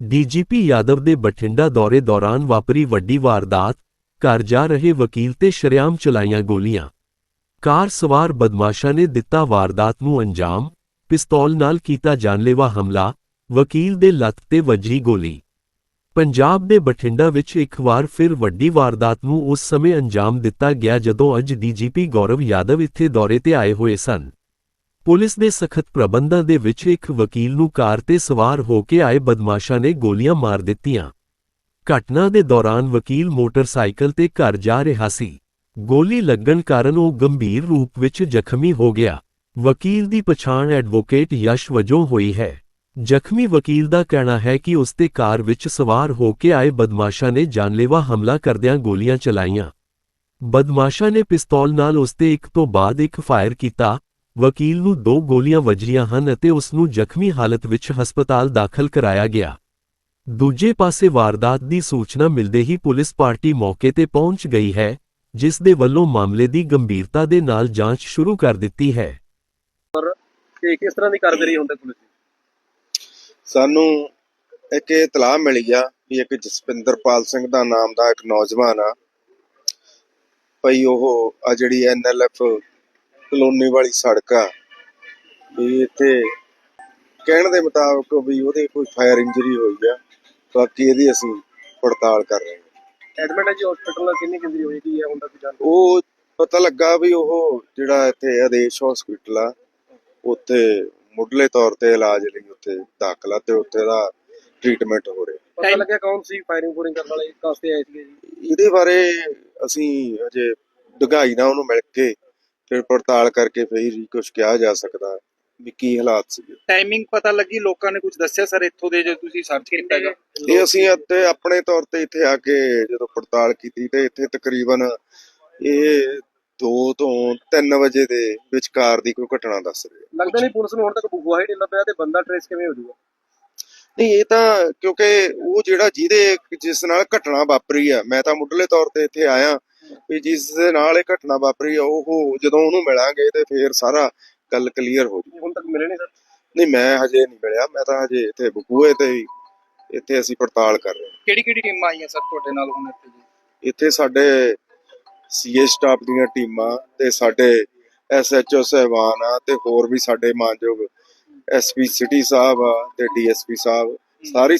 DGP Yadav ਦੇ ਬਠਿੰਡਾ ਦੌਰੇ ਦੌਰਾਨ ਵਾਪਰੀ ਵੱਡੀ ਵਾਰਦਾਤ, ਘਰ ਜਾ ਰਹੇ ਵਕੀਲ ਤੇ ਸ਼ਰੇਆਮ ਚਲਾਈਆਂ ਗੋਲੀਆਂ। ਕਾਰ ਸਵਾਰ ਬਦਮਾਸ਼ਾਂ ਨੇ ਦਿੱਤਾ ਵਾਰਦਾਤ ਨੂੰ ਅੰਜਾਮ, ਪਿਸਤੌਲ ਨਾਲ ਕੀਤਾ ਜਾਨਲੇਵਾ ਹਮਲਾ, ਵਕੀਲ ਦੇ ਲੱਤ ਤੇ ਵੱਜੀ ਗੋਲੀ। ਪੰਜਾਬ ਦੇ ਬਠਿੰਡਾ ਵਿੱਚ ਇੱਕ ਵਾਰ ਫਿਰ ਵੱਡੀ ਵਾਰਦਾਤ ਨੂੰ ਉਸ ਸਮੇਂ ਅੰਜਾਮ ਦਿੱਤਾ ਗਿਆ ਜਦੋਂ ਅੱਜ ਡੀਜੀਪੀ ਗੌਰਵ ਯਾਦਵ ਇੱਥੇ ਦੌਰੇ ਤੇ ਆਏ ਹੋਏ ਸਨ। ਪੁਲਿਸ ਦੇ ਸਖਤ ਪ੍ਰਬੰਧਾਂ ਦੇ ਵਿੱਚ ਇੱਕ ਵਕੀਲ ਨੂੰ ਕਾਰ ਤੇ ਸਵਾਰ ਹੋ ਕੇ ਆਏ ਬਦਮਾਸ਼ਾਂ ਨੇ ਗੋਲੀਆਂ ਮਾਰ ਦਿੱਤੀਆਂ। ਘਟਨਾ ਦੇ ਦੌਰਾਨ ਵਕੀਲ ਮੋਟਰਸਾਈਕਲ ਤੇ ਘਰ ਜਾ ਰਿਹਾ ਸੀ। ਗੋਲੀ ਲੱਗਣ ਕਾਰਨ ਉਹ ਗੰਭੀਰ ਰੂਪ ਵਿੱਚ ਜ਼ਖਮੀ ਹੋ ਗਿਆ। ਵਕੀਲ ਦੀ ਪਛਾਣ ਐਡਵੋਕੇਟ ਯਸ਼ ਵਜੋਂ ਹੋਈ ਹੈ। ਜ਼ਖਮੀ ਵਕੀਲ ਦਾ ਕਹਿਣਾ ਹੈ ਕਿ ਉਸ ਤੇ ਕਾਰ ਵਿੱਚ ਸਵਾਰ ਹੋ ਕੇ ਆਏ ਬਦਮਾਸ਼ਾਂ ਨੇ ਜਾਨਲੇਵਾ ਹਮਲਾ ਕਰਦਿਆਂ ਗੋਲੀਆਂ ਚਲਾਈਆਂ। ਬਦਮਾਸ਼ਾਂ ਨੇ ਪਿਸਤੌਲ ਨਾਲ ਉਸ ਤੇ ਇੱਕ ਤੋਂ ਬਾਅਦ ਇੱਕ ਫਾਇਰ ਕੀਤਾ ਵਕੀਲ ਨੂੰ ਦੋ ਗੋਲੀਆਂ ਵੱਜੀਆਂ ਹਨ ਅਤੇ ਉਸ ਨੂੰ ਜ਼ਖਮੀ ਹਾਲਤ ਵਿੱਚ ਹਸਪਤਾਲ ਦਾਖਲ ਕਰਾਇਆ ਗਿਆ। ਦੂਜੇ ਪਾਸੇ ਵਾਰਦਾਤ ਦੀ ਸੂਚਨਾ ਮਿਲਦੇ ਹੀ ਪੁਲਿਸ ਪਾਰਟੀ ਮੌਕੇ ਤੇ ਪਹੁੰਚ ਗਈ ਹੈ ਜਿਸ ਦੇ ਵੱਲੋਂ ਮਾਮਲੇ ਦੀ ਗੰਭੀਰਤਾ ਦੇ ਨਾਲ ਜਾਂਚ ਸ਼ੁਰੂ ਕਰ ਦਿੱਤੀ ਹੈ। ਤੇ ਕਿਸ ਤਰ੍ਹਾਂ ਦੀ ਕਾਰਗੁਜ਼ਾਰੀ ਹੁੰਦਾ ਪੁਲਿਸ ਦੀ? ਸਾਨੂੰ ਇੱਕ ਇਤਲਾਹ ਮਿਲੀ ਆ ਵੀ ਇੱਕ ਜਸਪਿੰਦਰਪਾਲ ਸਿੰਘ ਦਾ ਨਾਮ ਦਾ ਇੱਕ ਨੌਜਵਾਨ ਆ। ਭਈ ਉਹ ਆ ਜਿਹੜੀ ਐਨਐਲਐਫ ਕਲੋਨੀ ਵਾਲੀ ਸੜਕ ਆ। ਵੀ ਇੱਥੇ ਕਹਿਣ ਦੇ ਮੁਤਾਬਕ ਵੀ ਉਹਦੇ ਕੋਈ ਫਾਇਰ ਇੰਜਰੀ ਹੋਈ ਆ। ਬਾਕੀ ਇਹਦੀ ਅਸੀਂ ਪੜਤਾਲ ਕਰ ਰਹੇ ਹਾਂ। ਐਡਮਿਟ ਹੈ ਜੀ ਹਸਪੀਟਲ ਨਾਲ ਕਿੰਨੀ ਕਿੰਨੀ ਹੋਈ ਕੀ ਹੈ ਹੁੰਦਾ ਕੋਈ ਜਾਣ ਉਹ ਪਤਾ ਲੱਗਾ ਵੀ ਉਹ ਜਿਹੜਾ ਇੱਥੇ ਆਦੇਸ਼ ਹਸਪੀਟਲ ਆ ਉੱਥੇ ਮੁੱਢਲੇ ਤੌਰ ਤੇ ਇਲਾਜ ਲਈ ਉੱਥੇ ਦਾਖਲਾ ਤੇ ਉੱਥੇ ਦਾ ਟ੍ਰੀਟਮੈਂਟ ਹੋ ਰਿਹਾ। ਪਤਾ ਲੱਗਿਆ ਕੌਣ ਸੀ ਫਾਇਰਿੰਗ ਫੂਰਿੰਗ ਕਰਨ ਵਾਲੇ ਕਾਸਤੇ ਆਏ ਸੀਗੇ ਜੀ? ਇਹਦੇ ਬਾਰੇ ਅਸੀਂ ਅਜੇ ਡੂੰਘਾਈ ਨਾਲ ਉਹਨੂੰ ਮਿਲ ਕੇ ਫਿਰ ਪੜਤਾਲ ਕਰਕੇ ਫਿਰ ਹੀ ਕੁਝ ਕਿਹਾ ਜਾ ਸਕਦਾ ਵੀ ਕੀ ਹਾਲਾਤ ਸੀ ਟਾਈਮਿੰਗ ਪਤਾ ਲੱਗੀ ਲੋਕਾਂ ਨੇ ਕੁਝ ਦੱਸਿਆ ਸਰ ਇੱਥੋਂ ਦੇ ਜੋ ਤੁਸੀਂ ਸਰਚ ਕੀਤਾ ਹੈਗਾ? ਇਹ ਅਸੀਂ ਇੱਥੇ ਆਪਣੇ ਤੌਰ ਤੇ ਇੱਥੇ ਆ ਕੇ ਜਦੋਂ ਪੜਤਾਲ ਕੀਤੀ ਤੇ ਇੱਥੇ ਤਕਰੀਬਨ ਇਹ 2 ਤੋਂ 3 ਵਜੇ ਦੇ ਵਿਚਕਾਰ ਦੀ ਕੋਈ ਘਟਨਾ ਦੱਸ ਰਹੀ। ਹੈ ਲੱਗਦਾ ਨਹੀਂ ਪੁਲਿਸ ਨੂੰ ਹੁਣ ਤੱਕ ਬੁਆ ਹੀ ਨਹੀਂ ਲੱਭਿਆ ਤੇ ਬੰਦਾ ਟ੍ਰੇਸ ਕਿਵੇਂ ਹੋ ਜਾਊਗਾ? ਨਹੀਂ ਇਹ ਤਾਂ ਕਿਉਂਕਿ ਉਹ ਜਿਹੜਾ ਜਿਹਦੇ ਜਿਸ ਨਾਲ ਘਟਨਾ ਵਾਪਰੀ ਆ ਮੈਂ ਤਾਂ ਮੁੱਢਲੇ ਤੌਰ ਤੇ ਇੱਥੇ ਆਇਆ ਵੀ ਜਿਸ ਦੇ ਨਾਲ ਇਹ ਘਟਨਾ ਵਾਪਰੀ ਆ ਉਹ ਜਦੋਂ ਉਹਨੂੰ ਮਿਲਾਂਗੇ ਤੇ ਫੇਰ ਸਾਰਾ ਗੱਲ ਕਲੀਅਰ ਹੋ ਜੂ। ਹੁਣ ਤੱਕ ਮਿਲੇ ਨਹੀਂ ਸਰ? ਨਹੀਂ ਮੈਂ ਹਜੇ ਨਹੀਂ ਮਿਲਿਆ ਮੈਂ ਤਾਂ ਹਜੇ ਇੱਥੇ ਬਕੂਏ ਤੇ ਹੀ ਇੱਥੇ ਅਸੀਂ ਪੜਤਾਲ ਕਰ ਰਹੇ ਹਾਂ। ਕਿਹੜੀ ਕਿਹੜੀ ਟੀਮਾਂ ਆਈਆਂ ਸਰ ਤੁਹਾਡੇ ਨਾਲ ਹੁਣ ਇੱਥੇ ਜੀ? ਇੱਥੇ ਸਾਡੇ ਸੀਏ ਸਟਾਫ ਦੀਆਂ ਟੀਮਾਂ ਤੇ ਸਾਡੇ ਐਸਐਚਓ ਸਹਿਬਾਨ ਆ ਤੇ ਹੋਰ ਵੀ ਸਾਡੇ ਮਾਨਯੋਗ ਐਸਪੀ ਸਿਟੀ ਸਾਹਿਬ ਆ ਤੇ ਡੀਐਸਪੀ ਸਾਹਿਬ ਸਾਰੀ